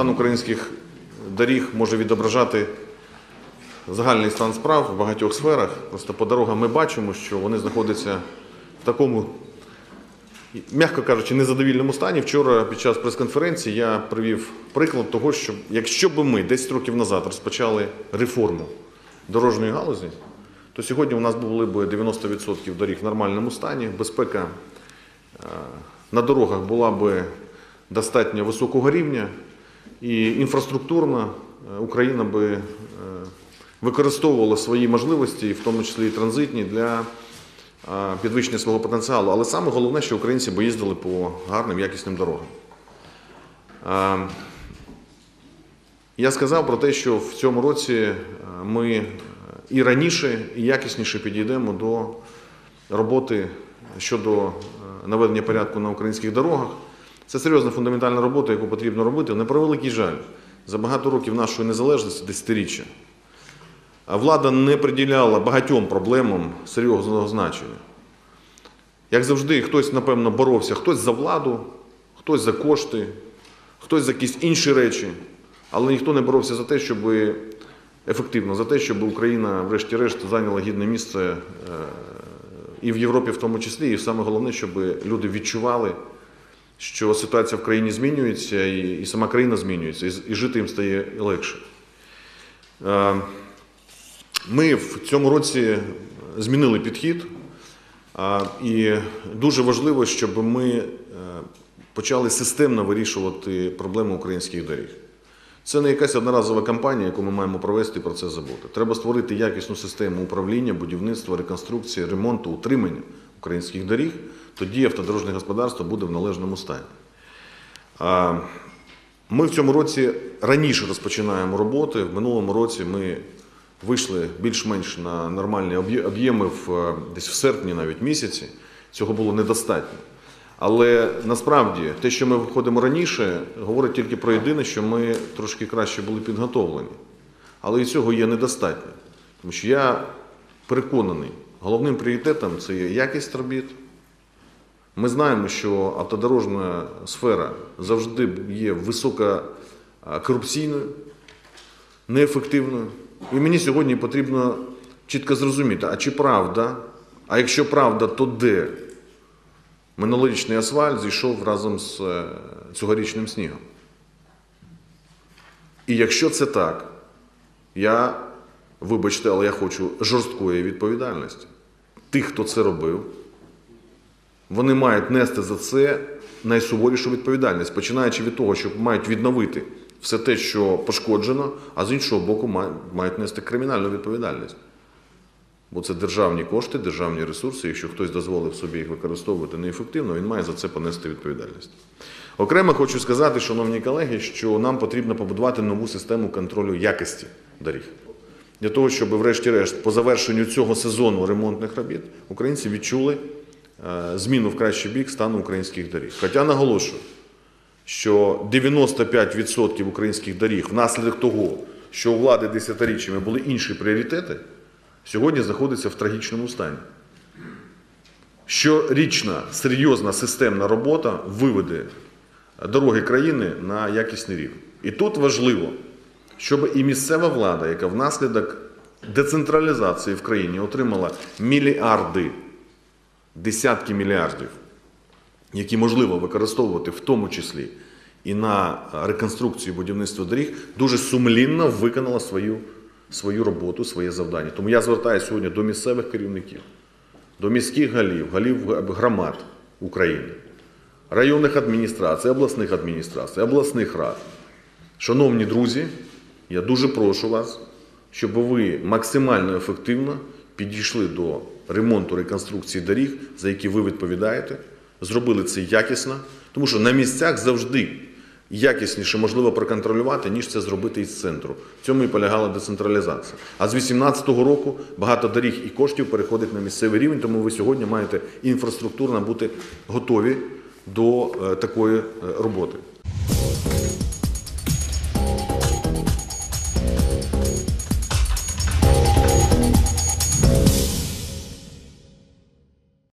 стан українських доріг може відображати загальний стан справ в багатьох сферах. Просто по дорогам ми бачимо, що вони знаходяться в такому, м'яко кажучи, незадовільному стані. Вчора під час прес-конференції я привів приклад того, що якщо б ми 10 років назад розпочали реформу дорожньої галузі, то сьогодні у нас були б 90% доріг в нормальному стані, безпека е, на дорогах була б достатньо високого рівня, і інфраструктурно е, Україна би е, використовувала свої можливості, в тому числі і транзитні, для е, підвищення свого потенціалу. Але саме головне, що українці би їздили по гарним, якісним дорогам. Я сказав про те, що в цьому році ми і раніше, і якісніше підійдемо до роботи щодо наведення порядку на українських дорогах. Це серйозна фундаментальна робота, яку потрібно робити. На превеликий жаль, за багато років нашої незалежності, десятиріччя, влада не приділяла багатьом проблемам серйозного значення. Як завжди, хтось, напевно, боровся, хтось за владу, хтось за кошти, хтось за якісь інші речі, але ніхто не боровся за те, щоб ефективно, за те, щоб Україна, врешті-решт, зайняла гідне місце е, і в Європі в тому числі, і саме головне, щоб люди відчували, що ситуація в країні змінюється, і, і сама країна змінюється, і, і жити їм стає легше. Е, Ми в цьому році змінили підхід, а, і дуже важливо, щоб ми е, почали системно вирішувати проблеми українських доріг. Це не якась одноразова кампанія, яку ми маємо провести і про це забути. Треба створити якісну систему управління, будівництва, реконструкції, ремонту, утримання українських доріг. Тоді автодорожне господарство буде в належному стані. Ми в цьому році раніше розпочинаємо роботи. В минулому році ми вийшли більш-менш на нормальні об'єми в, е, десь в серпні навіть місяці. Цього було недостатньо. Але насправді те, що ми виходимо раніше, говорить тільки про єдине, що ми трошки краще були підготовлені. Але і цього є недостатньо. Тому що я переконаний, головним пріоритетом це є якість робіт. Ми знаємо, що автодорожна сфера завжди є високо а, корупційною, неефективною. І мені сьогодні потрібно чітко зрозуміти, а чи правда, а якщо правда, то де минулорічний асфальт зійшов разом з е, цьогорічним снігом. І якщо це так, я, вибачте, але я хочу жорсткої відповідальності. Тих, хто це робив, вони мають нести за це найсуворішу відповідальність, починаючи від того, що мають відновити все те, що пошкоджено, а з іншого боку, мають нести кримінальну відповідальність. Бо це державні кошти, державні ресурси. Якщо хтось дозволив собі їх використовувати неефективно, він має за це понести відповідальність. Окремо хочу сказати, шановні колеги, що нам потрібно побудувати нову систему контролю якості доріг. Для того, щоб, врешті-решт, по завершенню цього сезону ремонтних робіт українці відчули е, зміну в кращий бік стану українських доріг. Хоча наголошую, що 95% українських доріг внаслідок того, що у влади десятиріччями були інші пріоритети, сьогодні знаходяться в трагічному стані. Щорічна серйозна системна робота виведе дороги країни на якісний рівень. І тут важливо, щоб і місцева влада, яка внаслідок децентралізації в країні отримала мільярди, десятки мільярдів, які можливо використовувати в тому числі і на реконструкцію будівництва доріг, дуже сумлінно виконала свою, свою роботу, своє завдання. Тому я звертаюся сьогодні до місцевих керівників, до міських голів, голів громад України, районних адміністрацій, обласних адміністрацій, обласних рад. Шановні друзі, я дуже прошу вас, щоб ви максимально ефективно підійшли до ремонту реконструкції доріг, за які ви відповідаєте, зробили це якісно, тому що на місцях завжди якісніше можливо проконтролювати, ніж це зробити із центру. В цьому і полягала децентралізація. А з 2018 року багато доріг і коштів переходить на місцевий рівень, тому ви сьогодні маєте інфраструктурно бути готові до е, такої е, роботи.